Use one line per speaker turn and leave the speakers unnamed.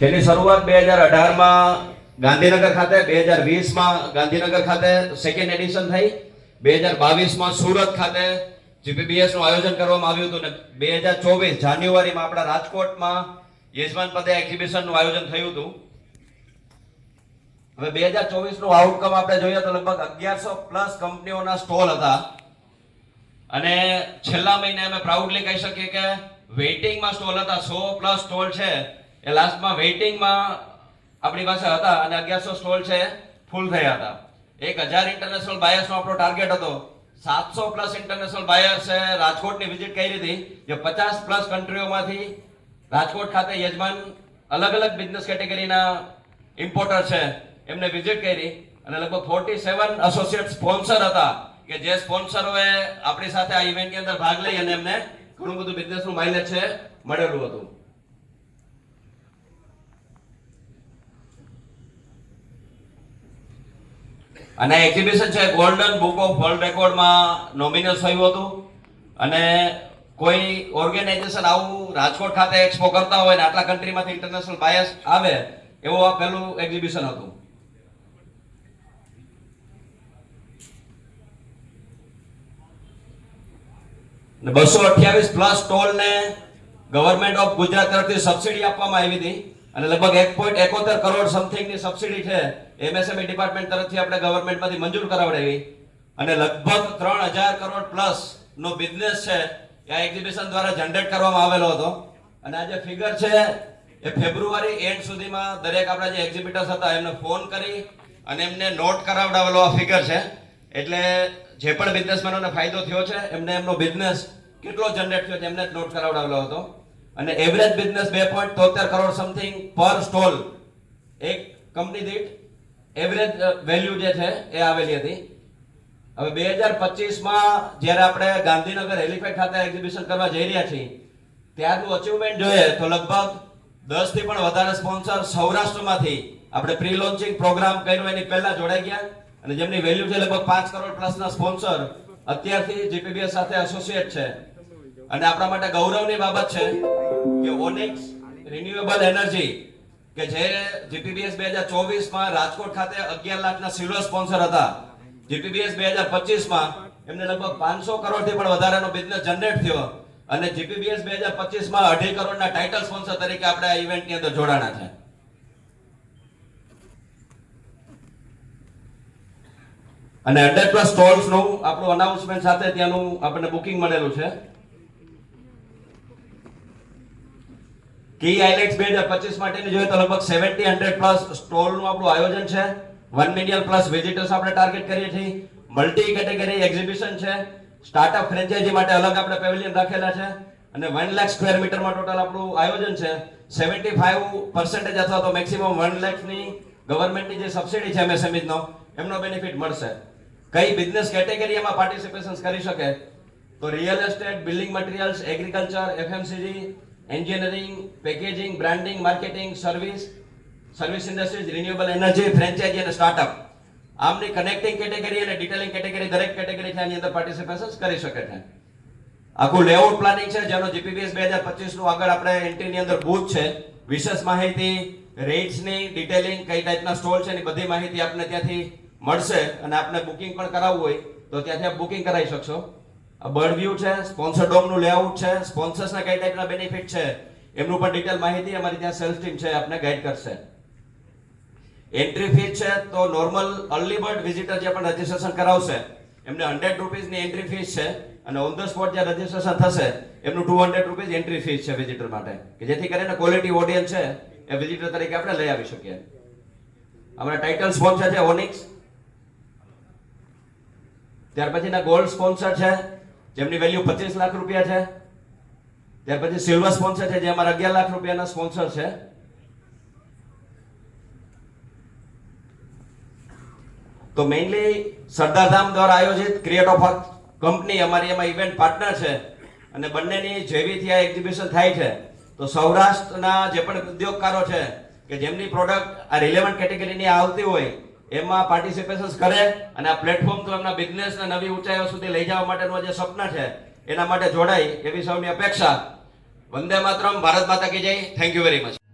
તેની શરૂઆત બે હજાર અઢારમાં ગાંધીનગર ખાતે, બે હજાર વીસમાં ગાંધીનગર ખાતે સેકન્ડ એડિશન થઈ. બે હજાર બાવીસમાં સુરત ખાતે જીપીબીએસનું આયોજન કરવામાં આવ્યું હતું ને બે હજાર ચોવીસ જાન્યુઆરીમાં આપણા રાજકોટમાં યજમાન પદે એક્ઝિબિશનનું આયોજન થયું હતું. હવે બે હજાર ચોવીસનું આઉટકમ આપણે જોઈએ તો લગભગ અગિયારસો પ્લસ કંપનીઓના સ્ટોલ હતા. અને છેલ્લા મહિને અમે પ્રાઉડલી કહી શકીએ કે વેઇટિંગમાં સ્ટોલ હતા. સો પ્લસ સ્ટોલ છે. એ લાસ્ટમાં વેઇટિંગમાં આપણી પાસે હતા અને અગિયારસો સ્ટોલ છે ફૂલ થયા હતા. એક હજાર ઇન્ટરનેશનલ બાયર્સનો આપણો ટાર્ગેટ હતો. સાતસો પ્લસ ઇન્ટરનેશનલ બાયર્સે રાજકોટની વિઝિટ કરી હતી. જે પચાસ પ્લસ કન્ટ્રીઓમાંથી રાજકોટ ખાતે યજમાન અલગ અલગ બિઝનેસ કેટેગરીના ઇમ્પોર્ટર છે, એમને વિઝિટ કરી. અને લગભગ ફોર્ટી સેવન એસોસિએટ સ્પોન્સર હતા, કે જે સ્પોન્સરોએ આપણી સાથે આ ઇવેન્ટની અંદર ભાગ લઈ અને એમને ઘણું બધું બિઝનેસનું માઇલેજ છે, મળેલું હતું. અને એક્ઝિબિશન છે ગોલ્ડન બુક ઓફ વર્લ્ડ રેકોર્ડમાં નોમિનેટ થયું હતું. અને કોઈ ઓર્ગેનાઇઝેશન આવું રાજકોટ ખાતે એક્સપો કરતા હોય ને આટલા કન્ટ્રીમાંથી ઇન્ટરનેશનલ બાયસ આવે, એવું આ પહેલું એક્ઝિબિશન હતું. બસો અઠ્યાવીસ પ્લસ ટોલને ગવર્મેન્ટ ઓફ ગુજરાત તરફથી સબસિડી આપવામાં આવી હતી. અને લગભગ એક પોઈન્ટ એકોતેર કરોડ સમથિંગની સબસિડી છે. એમએસએમઈ ડિપાર્ટમેન્ટ તરફથી આપણે ગવર્મેન્ટમાંથી મંજૂર કરાવડાવી. અને લગભગ ત્રણ હજાર કરોડ પ્લસ નો બિઝનેસ છે, એ આ એક્ઝિબિશન દ્વારા જનરેટ કરવામાં આવેલો હતો. અને આ જે ફિગર છે, એ ફેબ્રુઆરી એન્ડ સુધીમાં દરેક આપણા જે એક્ઝિબિટર્સ હતા, એમને ફોન કરી અને એમને નોટ કરાવડાવેલો આ ફિગર છે. એટલે જે પણ બિઝનેસમેનોને ફાયદો થયો છે, એમને એમનો બિઝનેસ કેટલો જનરેટ થયો છે, એમને નોટ કરાવડાવેલો હતો. અને એવરેજ બિઝનેસ બે પોઈન્ટ તોતેર કરોડ સમથિંગ પર સ્ટોલ એક કંપની દીઠ એવરેજ વેલ્યુ જે છે, એ આવેલી હતી. હવે બે હજાર પચીસમાં જ્યારે આપણે ગાંધીનગર હેલિપેડ ખાતે એક્ઝિબિશન કરવા જઈ રહ્યા છીએ, ત્યારનું અચીવમેન્ટ જોઈએ તો લગભગ દસથી પણ વધારે સ્પોન્સર સૌરાષ્ટ્રમાંથી આપણે પ્રી લોન્ચિંગ પ્રોગ્રામ કર્યો, એની પહેલા જોડાઈ ગયા. અને જેમની વેલ્યુ છે લગભગ પાંચ કરોડ પ્લસના સ્પોન્સર અત્યારથી જીપીબીએસ સાથે એસોસિએટ છે. અને આપણા માટે ગૌરવની બાબત છે કે ઓનિક્સ રિન્યુએબલ એનર્જી કે જે જીપીબીએસ બે હજાર ચોવીસમાં રાજકોટ ખાતે અગિયાર લાખના સિલ્વર સ્પોન્સર હતા. જીપીબીએસ બે હજાર પચીસમાં એમને લગભગ પાંચસો કરોડથી પણ વધારાનો બિઝનેસ જનરેટ થયો અને જીપીબીએસ બે હજાર પચીસમાં અઢી કરોડના ટાઇટલ સ્પોન્સર તરીકે આપણે આ ઇવેન્ટની અંદર જોડાણા છે. અને હંડ્રેડ પ્લસ સ્ટોલ્સનું આપણું અનાઉન્સમેન્ટ સાથે ત્યાંનું આપણને બુકિંગ મળેલું છે. કી આઇલેક્સ બે હજાર પચીસ માટેની જોઈએ તો લગભગ સેવન્ટી હંડ્રેડ પ્લસ સ્ટોલનું આપણું આયોજન છે. વન મિલિયન પ્લસ વિઝિટર્સ આપણે ટાર્ગેટ કરીએ છીએ. મલ્ટી કેટેગરી એક્ઝિબિશન છે. સ્ટાર્ટઅપ ફ્રેન્ચાઇઝી માટે અલગ આપણે પેવેલિયન રાખેલા છે. અને વન લાખ સ્ક્વેર મીટરમાં ટોટલ આપણું આયોજન છે. સેવન્ટી ફાઈવ પર્સન્ટેજ અથવા તો મેક્સિમમ વન લાખની ગવર્મેન્ટની જે સબસિડી છે એમએસએમઈનો નો, એમનો બેનિફિટ મળશે. કઈ બિઝનેસ કેટેગરી એમાં પાર્ટિસિપેશન કરી શકે? તો real estate building materials agriculture FMCG engineering packaging branding marketing service service industries renewable energy franchise અને સ્ટાર્ટઅપ આમની કનેક્ટિંગ કેટેગરી અને ડિટેલિંગ કેટેગરી દરેક કેટેગરી છે આની અંદર પાર્ટિસિપેશન કરી શકે છે. આખું લેઆઉટ પ્લાનિંગ છે, જેનો જીપીપીએસ બે હજાર પચીસનું આગળ આપણે એન્ટ્રીની અંદર બૂથ છે. વિશેષ માહિતી રેટ્સની ડિટેલિંગ કઈ ટાઈપના સ્ટોલ છે, એની બધી માહિતી આપને ત્યાંથી મળશે અને આપને બુકિંગ પણ કરાવવું હોય તો ત્યાંથી આપ બુકિંગ કરાવી શકશો. આ બર્ડ વ્યૂ છે, સ્પોન્સર ડોમનું લેઆઉટ છે, સ્પોન્સર્સના કઈ ટાઈપના બેનિફિટ છે, એમનું પણ ડિટેલ માહિતી અમારી ત્યાં સેલ્સ ટીમ છે આપને ગાઈડ કરશે. એન્ટ્રી ફી છે તો નોર્મલ અર્લી બર્ડ વિઝિટર જે પણ રજીસ્ટ્રેશન કરાવશે, એમને હંડ્રેડ રૂપીઝની એન્ટ્રી ફીસ છે, અને ઓન ધ સ્પોટ જે રજીસ્ટ્રેશન થશે, એમનું two hundred rupees entry fees છે વિઝિટર માટે, કે જેથી કરીને ક્વોલિટી ઓડિયન્સ છે, એ વિઝિટર તરીકે આપણે લઈ આવી શકીએ. અમારા ટાઇટલ સ્પોન્સર છે ઓનિક્સ ત્યાર પછીના ગોલ્ડ સ્પોન્સર છે જેમની વેલ્યુ પચીસ લાખ રૂપિયા છે, ત્યાર પછી સિલ્વર સ્પોન્સર છે, જે અમારા અગિયાર લાખ રૂપિયાના સ્પોન્સર છે. તો મેઇનલી સરદારધામ દ્વારા આયોજિત ક્રિએટ ઓફ કંપની અમારી એમાં ઇવેન્ટ પાર્ટનર છે અને બંનેની જેવીથી આ એક્ઝિબિશન થાય છે. તો સૌરાષ્ટ્રના જે પણ ઉદ્યોગકારો છે કે જેમની પ્રોડક્ટ આ રિલેવન્ટ કેટેગરીની આવતી હોય એમાં પાર્ટિસિપેશન કરે અને આ પ્લેટફોર્મ તો એમના બિઝનેસને નવી ઊંચાઈઓ સુધી લઈ જવા માટેનું જે સપના છે, એના માટે જોડાય એવી સૌની અપેક્ષા. વંદે માતરમ, ભારત માતા કી જય. Thank you very much